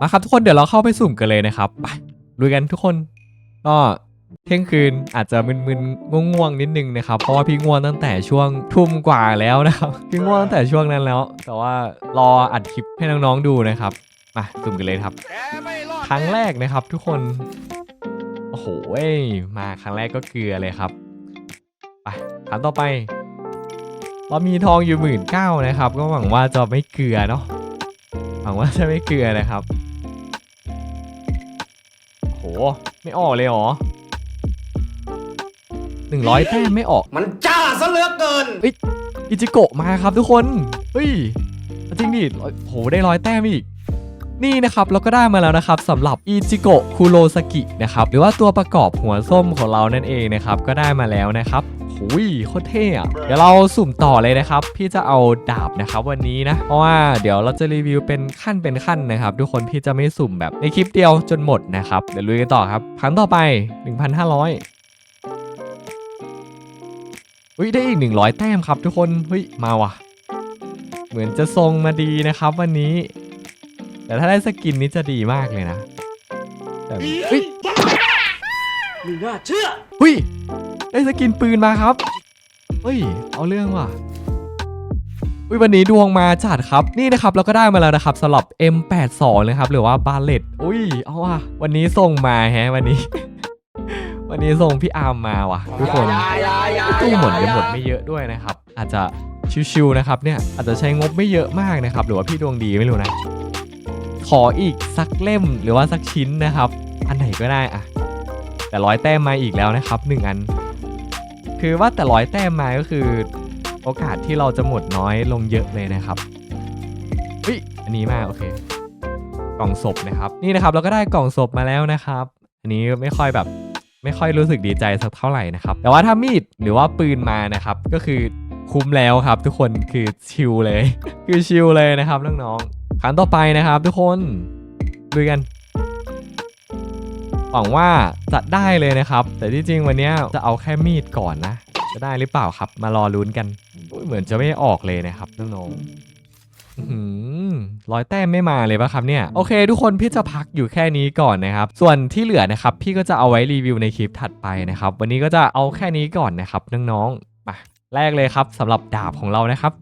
มาครับทุกคนเดี๋ยวเราเข้าไปสุ่มกันเลยนะครับไปลุยกันทุกคนก็เที่ยงคืนอาจจะมึนๆง่วงๆนิดนึงนะครับเพราะว่าพี่ง่วงตั้งแต่ช่วงทุ่มกว่าแล้วนะครับพี่ง่วงตั้งแต่ช่วงนั้นแล้ว แต่ว่ารออัดคลิปให้น้องๆดูนะครับมาสุ่มกันเลยครับ ครั้งแรกนะครับทุกคนโอ้โหมาครั้งแรกก็เกลือเลยครับไปถามต่อไป เรามีทองอยู่หมื่นเก้านะครับ ก็หวังว่าจะไม่เกลือเนาะหวังว่าจะไม่เกลือนะครับ ไม่ออกเลยเหรอหนึ่งร้อยแต้มไม่ออก มันจ้าซะเหลือเกินอิจิโกะมาครับทุกคน เฮ้ย จริงดิร้อยโหได้ร้อยแต้มอีก นี่นะครับเราก็ได้มาแล้วนะครับสำหรับอิจิโกะคุโรสกินะครับหรือว่าตัวประกอบหัวส้มของเรานั่นเองนะครับก็ได้มาแล้วนะครับหุยโคตรเท่อะเดี๋ยวเราสุ่มต่อเลยนะครับ พี่จะเอาดาบนะครับวันนี้นะ เพราะว่าเดี๋ยวเราจะรีวิวเป็นขั้นเป็นขั้นนะครับ ทุกคนพี่จะไม่สุ่มแบบในคลิปเดียวจนหมดนะครับ เดี๋ยวลุยกันต่อครับครั้งต่อไป 1,500อุ้ยได้อีก 100 แต้มครับทุกคนเฮ้ยมาว่ะ เหมือนจะทรงมาดีนะครับวันนี้ แต่ถ้าได้สกินนี้จะดีมากเลยนะแต่เฮ้ยไม่น่าเชื่อเฮ้ยได้สกินปืนมาครับเฮ้ยเอาเรื่องว่ะอุ้ยวันนี้ดวงมาจัดครับนี่นะครับเราก็ได้มาแล้วนะครับสำหรับ M82 นะครับหรือว่าบาเลตอุ้ยเอาว่ะวันนี้ส่งมาแฮะวันนี้ วันนี้ส่งพี่อาร์มมาว่ะทุกคนตู้หมดยังหมดไม่เยอะด้วยนะครับ อาจจะชิวๆนะครับเนี่ยอาจจะใช้งบไม่เยอะมากนะครับหรือว่าพี่ดวงดีไม่รู้นะ ขออีกสักเล่มหรือว่าสักชิ้นนะครับ อันไหนก็ได้อะแต่ร้อยแต้มมาอีกแล้วนะครับหนึ่งอัน คือว่าแต่ร้อยแต้มมาก็คือ โอกาสที่เราจะหมดน้อยลงเยอะเลยนะครับเฮ้ยอันนี้มาโอเค กล่องศพนะครับ นี่นะครับเราก็ได้กล่องศพมาแล้วนะครับ อันนี้ไม่ค่อยแบบไม่ค่อยรู้สึกดีใจสักเท่าไหร่นะครับ แต่ว่าถ้ามีดหรือว่าปืนมานะครับ ก็คือคุ้มแล้วครับ ทุกคนคือชิลเลย คือชิลเลยนะครับน้องๆ ครั้งต่อไปนะครับทุกคนดูกันหวังว่าจะได้เลยนะครับ แต่ที่จริงวันนี้จะเอาแค่มีดก่อนนะ จะได้หรือเปล่าครับ มารอลุ้นกันเหมือนจะไม่ออกเลยนะครับน้องๆอื้อหือร้อยแต้มไม่มาเลยปะครับเนี่ย โอเค ทุกคนพี่จะพักอยู่แค่นี้ก่อนนะครับ ส่วนที่เหลือนะครับ พี่ก็จะเอาไว้รีวิวในคลิปถัดไปนะครับ วันนี้ก็จะเอาแค่นี้ก่อนนะครับน้องๆมาแรกเลยครับสำหรับดาบของเรานะครับ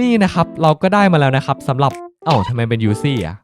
นี่นะครับเราก็ได้มาแล้วนะครับสำหรับเอ้าทำไมเป็นยูซี่อะ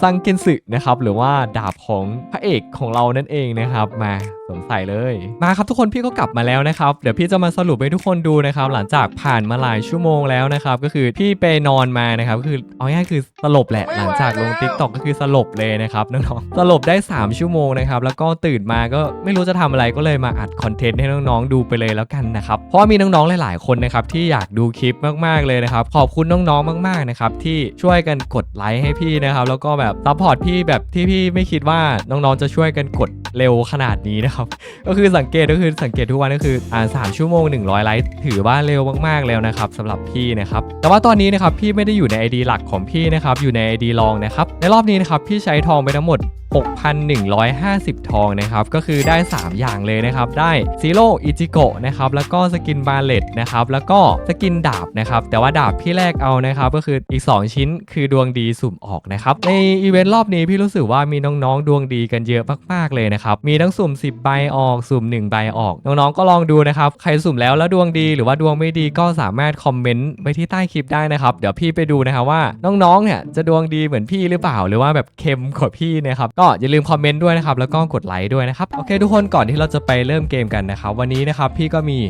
ซังเกนสึนะครับหรือว่าดาบของพระเอกของเรานั่นเองนะครับมาส วมใส่เลย มาครับทุกคนพี่ก็กลับมาแล้วนะครับเดี๋ยวพี่จะมาสรุปให้ทุกคนดูนะครับ หลังจากผ่านมาหลายชั่วโมงแล้วนะครับ ก็คือพี่ไปนอนมานะครับก็คือเอาง่ายๆคือสลบแหละหลังจากลงทิกตอกก็คือสลบเลยนะครับน้องๆสลบได้ 3 ชั่วโมงนะครับแล้วก็ตื่นมาก็ไม่รู้จะทำอะไรก็เลยมาอัดคอนเทนต์ให้น้องๆดูไปเลยแล้วกันนะครับเพราะว่ามีน้องๆหลาย ๆคนนะครับที่อยากดูคลิปมากๆเลยนะครับขอบคุณน้องๆมากๆนะครับที่ช่วยกันกดไลค์ให้พี่นะครับแล้วก็แบบซัพพอร์ตพี่แบบที่พี่ไม่คิดว่าน้องๆจะช่วยกันกด เร็วขนาดนี้นะครับ ก็คือสังเกตก็คือสังเกตทุกวันก็คืออ่าสามชั่วโมง 100 ไลค์ถือว่าเร็วมากๆแล้วนะครับสำหรับพี่นะครับแต่ว่าตอนนี้นะครับพี่ไม่ได้อยู่ใน ID หลักของพี่นะครับอยู่ใน ID รองนะครับในรอบนี้นะครับพี่ใช้ทองไปทั้งหมด 6,150 ทองนะครับก็คือได้ 3 อย่างเลยนะครับ ได้ซีโร่อิจิโกะนะครับแล้วก็สกินบาเลตนะครับแล้วก็สกินดาบนะครับแต่ว่าดาบพี่แรกเอานะครับก็คืออีก 2 ชิ้นคือดวงดีสุ่มออกนะครับในอีเวนต์รอบนี้พี่รู้สึกว่ามีน้องๆ ดวงดีกันเยอะมากๆเลยนะครับมีทั้งสุ่ม 10 ใบออกสุ่ม 1 ใบออก น้องๆก็ลองดูนะครับใครสุ่มแล้วแล้วดวงดีหรือว่าดวงไม่ดีก็สามารถคอมเมนต์ไว้ที่ใต้คลิปได้นะครับเดี๋ยวพี่ไปดูนะครับว่าน้องๆเนี่ยจะดวงดีเหมือนพี่หรือเปล่า หรือว่าแบบเค็มกว่าพี่นะครับกอย่าลืมคอมเมนต์ด้วยนะครับแล้วก็กดไลค์ด้วยนะครับโอเค ทุกคนก่อนที่เราจะไปเริ่มเกมกันนะครับวันนี้นะครับพี่ก็มี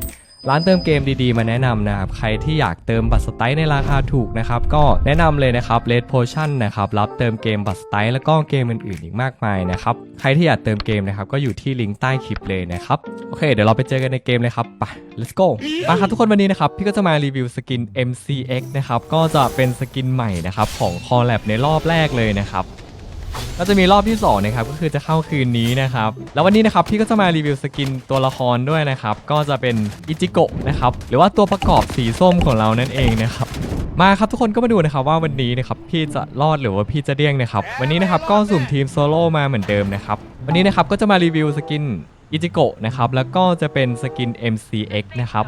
ร้านเติมเกมดีๆ มาแนะนำนะครับ ใครที่อยากเติมบัตรสไตล์ในราคาถูกนะครับ ก็แนะนำเลยนะครับ Red Potion นะครับ รับเติมเกมบัตรสไตล์แล้วก็เกมอื่นๆ อีกมากมายนะครับ ใครที่อยากเติมเกมนะครับ ก็อยู่ที่ลิงก์ใต้คลิปเลยนะครับ โอเค เดี๋ยวเราไปเจอกันในเกมเลยครับ ไป let's go มาครับทุกคนวันนี้นะครับ พี่ก็จะมารีวิวสกิน MCX นะครับ ก็จะเป็นสกินใหม่นะครับของ Collab ในรอบแรกเลยนะครับ ก็จะมีรอบที่2นะครับก็คือจะเข้าคืนนี้นะครับแล้ววันนี้นะครับพี่ก็จะมารีวิวสกินตัวละครด้วยนะครับก็จะเป็นอิจิโกะนะครับหรือว่าตัวประกอบสีส้มของเรานั่นเองนะครับมาครับทุกคนก็มาดูนะครับว่าวันนี้นะครับพี่จะรอดหรือว่าพี่จะเดี้ยงนะครับวันนี้นะครับก็สุ่มทีมโซโล่มาเหมือนเดิมนะครับวันนี้นะครับก็จะมารีวิวสกินอิจิโกะนะครับแล้วก็จะเป็นสกิน MCX นะครับ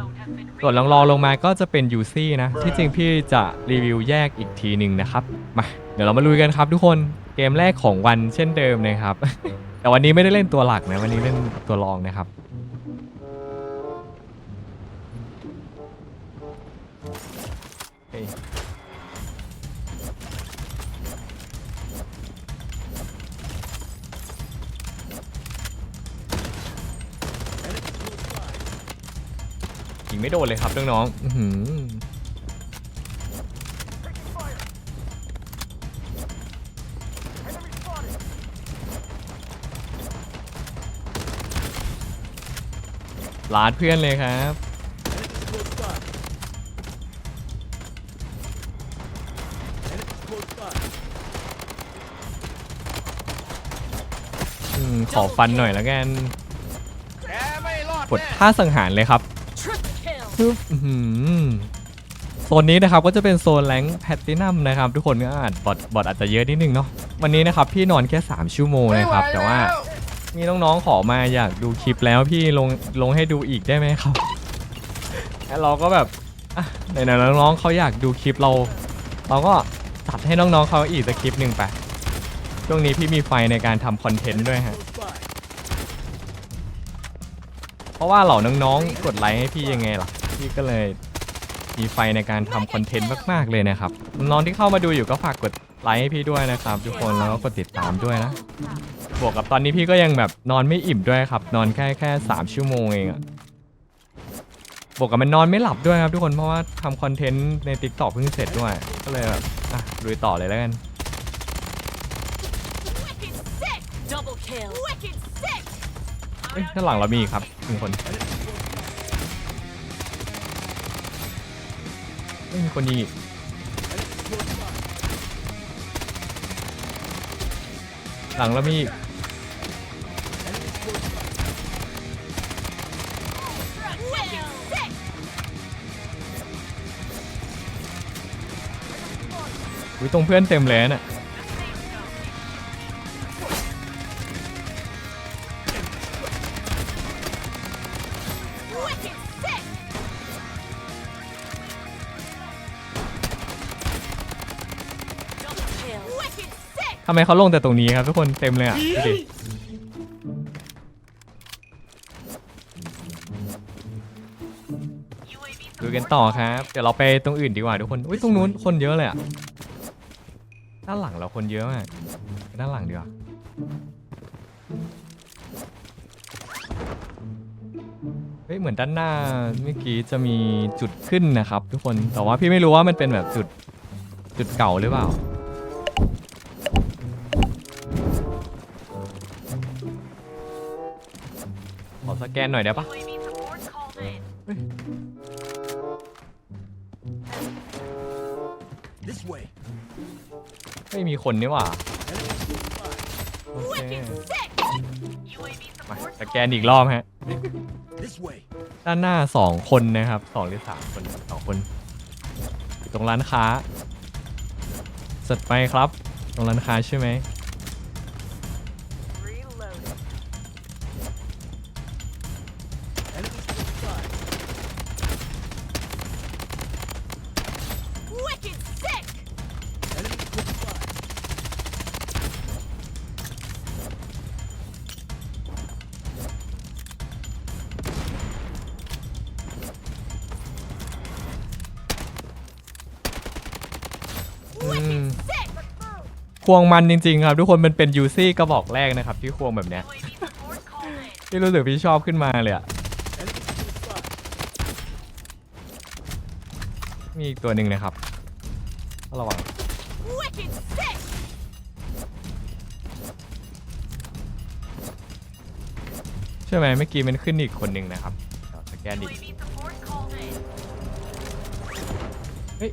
ส่วนรองรองลงมาก็จะเป็นยูซี่นะที่จริงพี่จะรีวิวแยกอีกทีหนึ่งนะครับมาเดี๋ยวเรามาลุยกันครับทุกคน เกมแรกของวันเช่นเดิมนะครับ แต่วันนี้ไม่ได้เล่นตัวหลักนะวันนี้เล่นตัวรองนะครับยยิงไม่โดนเลยครับน้องๆ ลาดเพื่อนเลยครับ อืม ขอฟันหน่อยแล้วกันแกไม่รอดกดท่าสังหารเลยครับปึ๊บอื้อหือโซนนี้นะครับก็จะเป็นโซนแรงแพตตินัมนะครับ ทุกคนก็อาจบอทบอทอาจจะเยอะนิดนึงเนาะวันนี้นะครับพี่นอนแค่ 3 ชั่วโมงนะครับ แต่ว่า มีน้องๆขอมาอยากดูคลิปแล้วพี่ลงลงให้ดูอีกได้ไหมครับแล้วเราก็แบบอะไหนๆน้องๆเขาอยากดูคลิปเรา เราก็ตัดให้น้องๆเขาอีกสักคลิปหนึ่งไปช่วงนี้พี่มีไฟในการทำคอนเทนต์ด้วยฮะเพราะว่าเหล่าน้องๆกดไลค์ให้พี่ยังไงล่ะพี่ก็เลยมีไฟในการทำคอนเทนต์มากๆเลยนะครับน้องที่เข้ามาดูอยู่ก็ฝากกดไลค์ให้พี่ด้วยนะครับ ทุกคนแล้วก็กดติดตามด้วยนะ บวกกับตอนนี้พี่ก็ยังแบบนอนไม่อิ่มด้วยครับ นอนแค่แค่สามชั่วโมงเองอะบวกกับมันนอนไม่หลับด้วยครับทุกคนเพราะว่าทำคอนเทนต์ใน t ิ k t o k เพิ่งเสร็จด้วย ก็เลยแบบอะลุยต่อเลยแล้วกัน Double kill. Wicked sick. เอ้ยข้าหลังเรามีอีกครับหนึ่งคนเอ้ยมีคนยิงอีกหลังเรามีอีก อุ้ยตรงเพื่อนเต็มเลยน่ะทำไมเขาลงแต่ตรงนี้ครับทุกคนเต็มเลยอะดูดิดูกันต่อครับ เดี๋ยวเราไปตรงอื่นดีกว่าทุกคน อุ้ยตรงนู้นคนเยอะเลยอะ ด้านหลังเราคนเยอะมากไปด้านหลังดีกว่าเฮ้ยเหมือนด้านหน้าเมื่อกี้จะมีจุดขึ้นนะครับ ทุกคนแต่ว่าพี่ไม่รู้ว่ามันเป็นแบบจุดจุดเก่าหรือเปล่าขอสแกนหน่อยได้ปะ ไม่มีคนนี่หว่าโอเค Wicked sick! UAV มา support สแกนอีกรอบฮะ This way ด้านหน้า2คนนะครับสองหรือสามคนครับสองคนอยู่ตรงร้านค้าจัดไปครับ ตรงร้านค้าใช่ไหม ควงมันจริงๆครับ ทุกคนมันเป็นยูซี่กระบอกแรกนะครับที่ควงแบบเนี้ยที่รู้สึกพี่ชอบขึ้นมาเลยอะมีอีกตัวหนึ่งนะครับระวังใช่ไหมเมื่อกี้มันขึ้นอีกคนหนึ่งนะครับสแกนดิเฮ้ย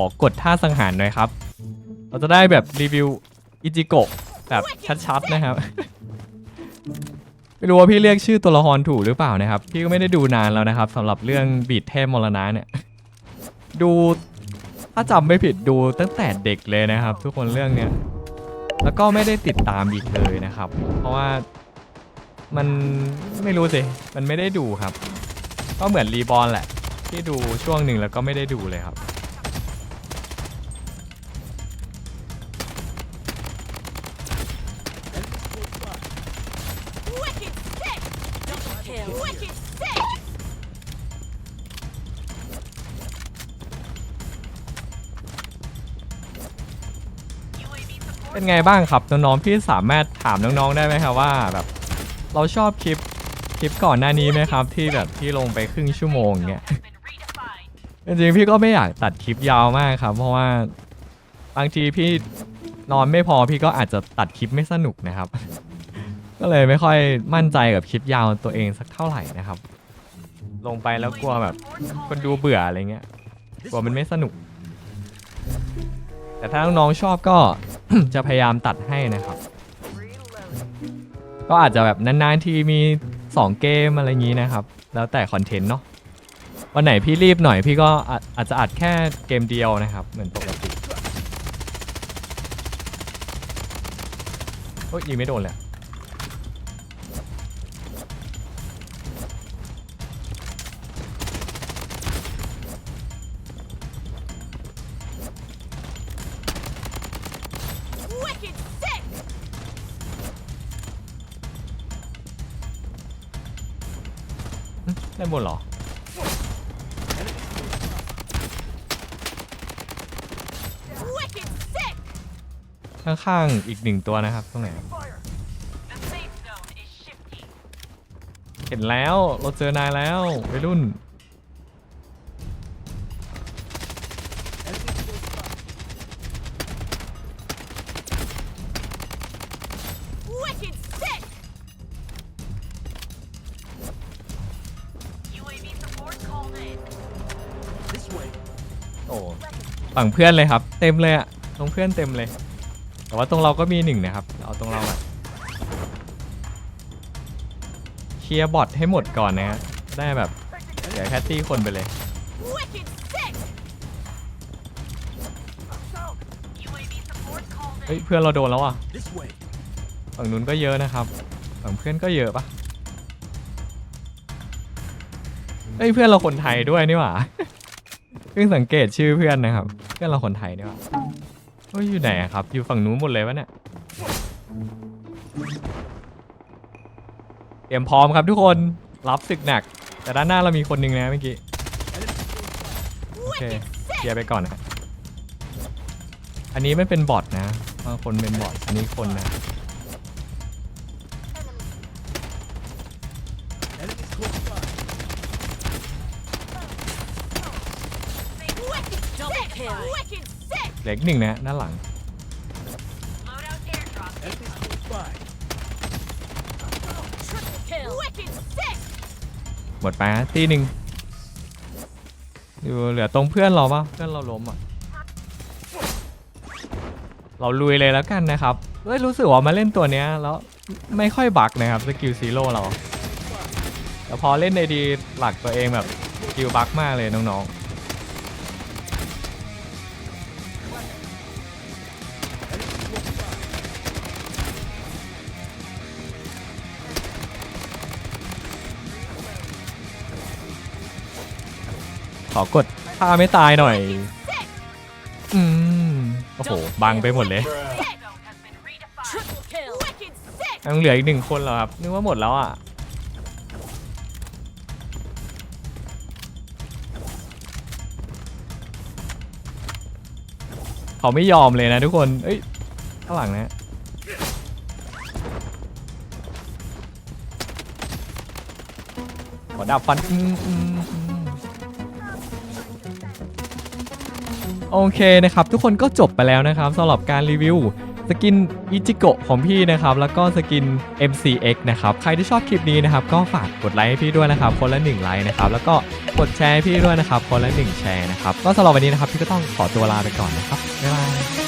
อกดท่าสังหารหน่อยครับ เราจะได้แบบรีวิวอิจิโกะแบบชัดๆนะครับ ไม่รู้ว่าพี่เรียกชื่อตัวละครถูกหรือเปล่านะครับ พี่ก็ไม่ได้ดูนานแล้วนะครับสำหรับเรื่องบีดเทพมรณะเนี่ย ดูถ้าจำไม่ผิดดูตั้งแต่เด็กเลยนะครับ ทุกคนเรื่องเนี้ยแล้วก็ไม่ได้ติดตามอีกเลยนะครับ เพราะว่ามันไม่รู้สิ มันไม่ได้ดูครับ ก็เหมือนรีบอลแหละ ที่ดูช่วงหนึ่งแล้วก็ไม่ได้ดูเลยครับ เป็นไงบ้างครับน้องๆพี่สามารถถามน้องๆได้ไหมครับว่าแบบเราชอบคลิปคลิปก่อนหน้านี้ไหมครับ ที่แบบที่ลงไปครึ่งชั่วโมงเงี้ยจริงๆพี่ก็ไม่อยากตัดคลิปยาวมากครับ เพราะว่าบางทีพี่นอนไม่พอพี่ก็อาจจะตัดคลิปไม่สนุกนะครับ ก็เลยไม่ค่อยมั่นใจกับคลิปยาวตัวเองสักเท่าไหร่นะครับ ลงไปแล้วกลัวแบบคนดูเบื่ออะไรเงี้ยกลัวมันไม่สนุก แต่ถ้าน้องๆชอบก็ จะพยายามตัดให้นะครับ ก็อาจจะแบบนานๆทีมี 2 เกมอะไรอย่างนี้นะครับ แล้วแต่คอนเทนต์เนาะวันไหนพี่รีบหน่อยพี่ก็อาจอาจจะอัดแค่เกมเดียวนะครับ เหมือนปกติโอ้ยยิงไม่โดนเลย ได้บนเหรอ Wicked sick! ข้างๆอีกหนึ่งตัวนะครับ ตรงไหน The safe zone is shifting. เห็นแล้ว เราเจอนายแล้ววัยรุ่น ฝั่งเพื่อนเลยครับ เต็มเลยอะตรงเพื่อนเต็มเลย แต่ว่าตรงเราก็มีหนึ่งนะครับเอาตรงเราอะเคลียร์บอทให้หมดก่อนนะฮะได้แบบเดี๋ยวแคตตี้คนไปเลยเฮ้ยเพื่อนเราโดนแล้วอะฝั่งนู้นก็เยอะนะครับฝั่งเพื่อนก็เยอะปะเฮ้ยเพื่อนเราคนไทยด้วยนี่หว่า เพิ่งสังเกตชื่อเพื่อนนะครับเพื่อนเราคนไทยเนี่หว่าเฮ้ยอยู่ไหนอะครับ อยู่ฝั่งนู้นหมดเลยวะเนี่ยเตรียมพร้อมครับทุกคนรับศึกหนัก แต่ด้านหน้าเรามีคนหนึ่งนะเมื่อกี้โอเคเคลียร์ไปก่อนนะอันนี้ไม่เป็นบอทนะบางคนเป็นบอทอันนี้คนนะ เหล็กหนึ่งนะด้านหลัง Loadout airdrop. Enemies close by. Triple kill. Wicked sick! หมดไปฮะตีหนึ่งอยู่เหลือตรงเพื่อนเราปะเพื่อนเราล้มอะ เราลุยเลยแล้วกันนะครับเฮ้ยรู้สึกว่ามาเล่นตัวเนี้ยแล้วไม่ค่อยบักนะครับสกิลซีโร่เรา แต่พอเล่นในดีหลักตัวเองแบบสกิลบักมากเลยน้อง Enemies ขอกดท่าไม่ตายหน่อย อืม โอ้โห บังไปหมดเลยยังเหลืออีกหนึ่งคนแล้วครับ นึกว่าหมดแล้วอะ เขาไม่ยอมเลยนะทุกคน เอ้ย ข้างหลังนะขอดับฟันอืมอืม โอเคนะครับทุกคนก็จบไปแล้วนะครับสำหรับการรีวิวสกินอิจิโกะของพี่นะครับ แล้วก็สกิน MCX นะครับ ใครที่ชอบคลิปนี้นะครับ ก็ฝากกดไลค์ให้พี่ด้วยนะครับ คนละ1ไลค์นะครับ แล้วก็กดแชร์ให้พี่ด้วยนะครับ คนละ1แชร์นะครับ ก็สำหรับวันนี้นะครับ พี่ก็ต้องขอตัวลาไปก่อนนะครับ บ๊ายบาย